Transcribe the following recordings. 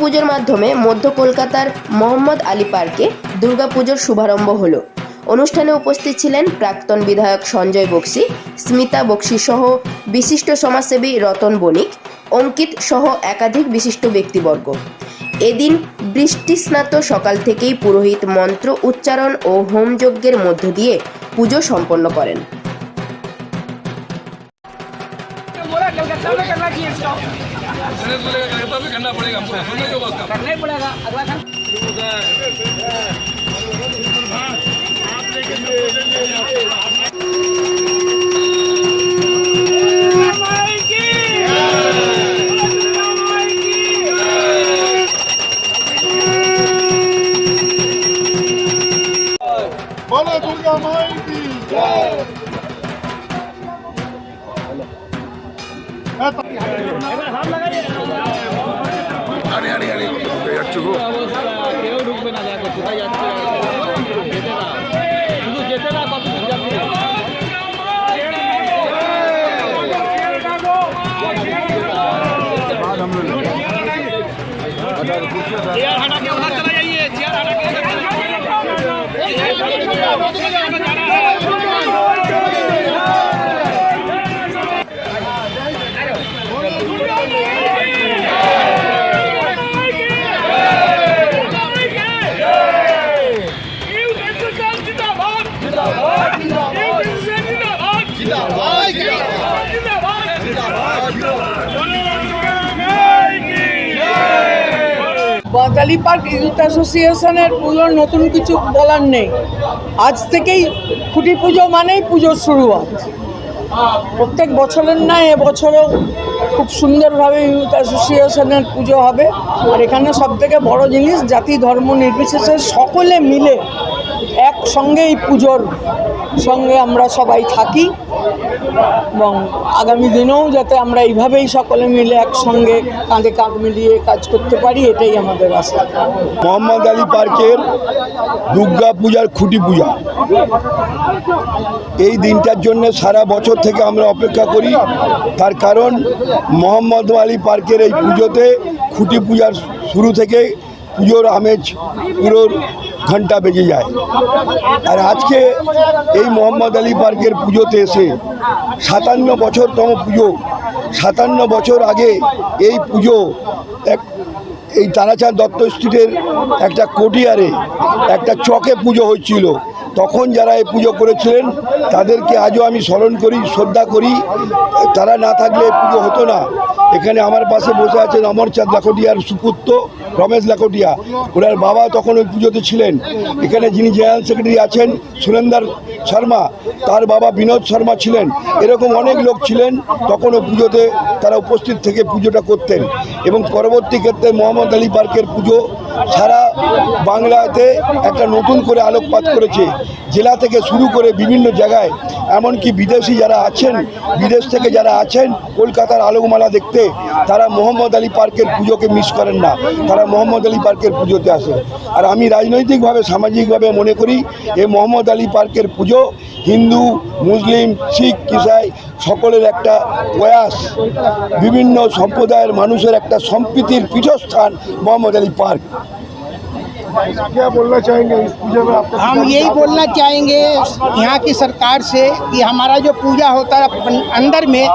পুজোর মাধ্যমে মধ্য কলকাতার মোহাম্মদ আলী পার্কে দুর্গাপুজোর শুভারম্ভ হলো। অনুষ্ঠানে উপস্থিত ছিলেন প্রাক্তন বিধায়ক সঞ্জয় বক্সি, স্মিতা বক্সি সহ বিশিষ্ট সমাজসেবী রতন বণিক, অঙ্কিত সহ একাধিক বিশিষ্ট ব্যক্তিবর্গ। এদিন বৃষ্টিস্নাত সকাল থেকেই পুরোহিত মন্ত্র উচ্চারণ ও হোমযজ্ঞের মধ্য দিয়ে পুজো সম্পন্ন করেন। पूरा कलकत्ता में करना चाहिए स्टॉप कलकत्ता करना पड़ेगा करना ही पड़ेगा अगला আরে আরে আরে কোথায় যাচ্ছ গো বাঙালি পার্ক ইউথ অ্যাসোসিয়েশনের পুজোর নতুন কিছু বলার নেই। আজ থেকেই খুঁটি পুজো মানেই পুজোর হয় প্রত্যেক বছরের নয় এবছরও খুব সুন্দরভাবে ইউথ অ্যাসোসিয়েশনের পুজো হবে। আর এখানে সবথেকে বড় জিনিস, জাতি, ধর্ম, নির্বিশেষে সকলে মিলে একসঙ্গে এই পুজোর সঙ্গে আমরা সবাই থাকি এবং আগামী দিনেও যাতে আমরা এইভাবেই সকলে মিলে একসঙ্গে কাঁধে কাঁধ মিলিয়ে কাজ করতে পারি, এটাই আমাদের আশা। মোহাম্মদ আলী পার্কের দুর্গা পূজার খুঁটি পূজা। এই দিনটার জন্য সারা বছর থেকে আমরা অপেক্ষা করি। তার কারণ মোহাম্মদ আলী পার্কের এই পুজোতে খুঁটি পূজার শুরু থেকে পুজোর আমেজ পুরো ঘণ্টা বেজে যায়। আর আজকে এই মোহাম্মদ আলী পার্কের পুজোতে এসে সাতান্ন বছরতম পুজো, সাতান্ন বছর আগে এই পুজো এক, এই তারাচাঁদ দত্ত স্ট্রিটের একটা কোটিয়ারে একটা চকে পুজো হচ্ছিল তখন যারা এই পুজো করেছিলেন, তাদেরকে আজও আমি স্মরণ করি, শ্রদ্ধা করি। তারা না থাকলে পুজো হতো না। এখানে আমার পাশে বসে আছেন অমরচাঁদ লাখটিয়ার সুপুত্র রমেশ লাখটিয়া। ওনার বাবা তখন ওই পুজোতে ছিলেন। এখানে যিনি জেনারেল সেক্রেটারি আছেন, সুরেন্দার শর্মা, তার বাবা বিনোদ শর্মা ছিলেন। এরকম অনেক লোক ছিলেন তখন ওই পুজোতে তারা উপস্থিত থেকে পুজোটা করতেন। এবং পরবর্তী ক্ষেত্রে মোহাম্মদ আলী পার্কের পুজো সারা বাংলাতে একটা নতুন করে আলোকপাত করেছে। জেলা থেকে শুরু করে বিভিন্ন জায়গায়, এমনকি বিদেশি যারা আছেন, বিদেশ থেকে যারা আছেন, কলকাতার আলোকমালা দেখতে, তারা মোহাম্মদ আলী পার্কের পুজোকে মিস করেন না। তারা মোহাম্মদ আলী পার্কের পুজোতে আসে। আর আমি রাজনৈতিকভাবে, সামাজিকভাবে মনে করি এই মোহাম্মদ আলী পার্কের পুজো হিন্দু, মুসলিম, শিখ, ইসাই সকলের একটা প্রয়াস। বিভিন্ন সম্প্রদায়ের মানুষের একটা সম্প্রীতির পীঠস্থান মোহাম্মদ আলী পার্ক। क्या बोलना चाहेंगे इस पूजा में आपका हम यही बोलना चाहेंगे यहाँ की सरकार से कि हमारा जो पूजा होता है अंदर में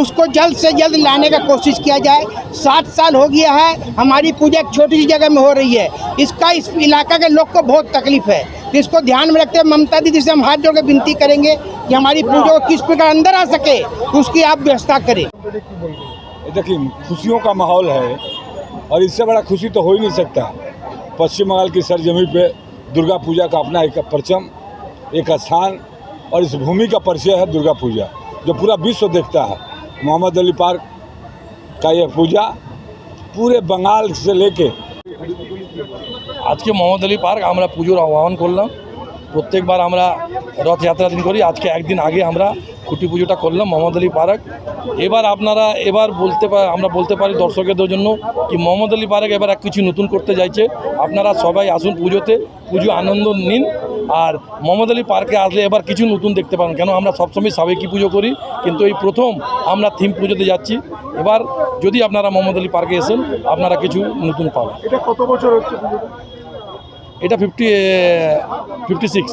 उसको जल्द से जल्द लाने का कोशिश किया जाए। सात साल हो गया है हमारी पूजा एक छोटी सी जगह में हो रही है। इसका इस इलाका के लोग को बहुत तकलीफ़ है। इसको ध्यान में रखते हुए ममता दीदी से हम हाथ जोड़ के विनती करेंगे कि हमारी पूजा को किस प्रकार अंदर आ सके उसकी आप व्यवस्था करें। देखिए खुशियों का माहौल है और इससे बड़ा खुशी तो हो ही नहीं सकता। पश्चिम बंगाल की सरजमी पे दुर्गा पूजा का अपना एक परचम एक स्थान और इस भूमि का परिचय है दुर्गा पूजा जो पूरा विश्व देखता है मोहम्मद अली पार्क का यह पूजा पूरे बंगाल से लेके আজকে মোহাম্মদ আলী পার্ক আমরা পুজোর আহ্বান করলাম প্রত্যেকবার আমরা রথযাত্রা দিন করি আজকে একদিন আগে আমরা খুঁটি পুজোটা করলাম মোহাম্মদ আলী পার্ক। এবার আপনারা এবার বলতে পার আমরা বলতে পারি দর্শকদের জন্য কি মোহাম্মদ আলী পার্ক এবার এক কিছু নতুন করতে চাইছে আপনারা সবাই আসুন পুজোতে পুজো আনন্দ নিন। আর মোহাম্মদ আলী পার্কে আসলে এবার কিছু নতুন দেখতে পারেন কেন আমরা সবসময় সাবেকি পুজো করি কিন্তু এই প্রথম আমরা থিম পুজোতে যাচ্ছি। এবার যদি আপনারা মোহাম্মদ আলী পার্কে এসেন আপনারা কিছু নতুন পাবেন। এটা কত বছর হচ্ছে এটা ফিফটি ফিফটি সিক্স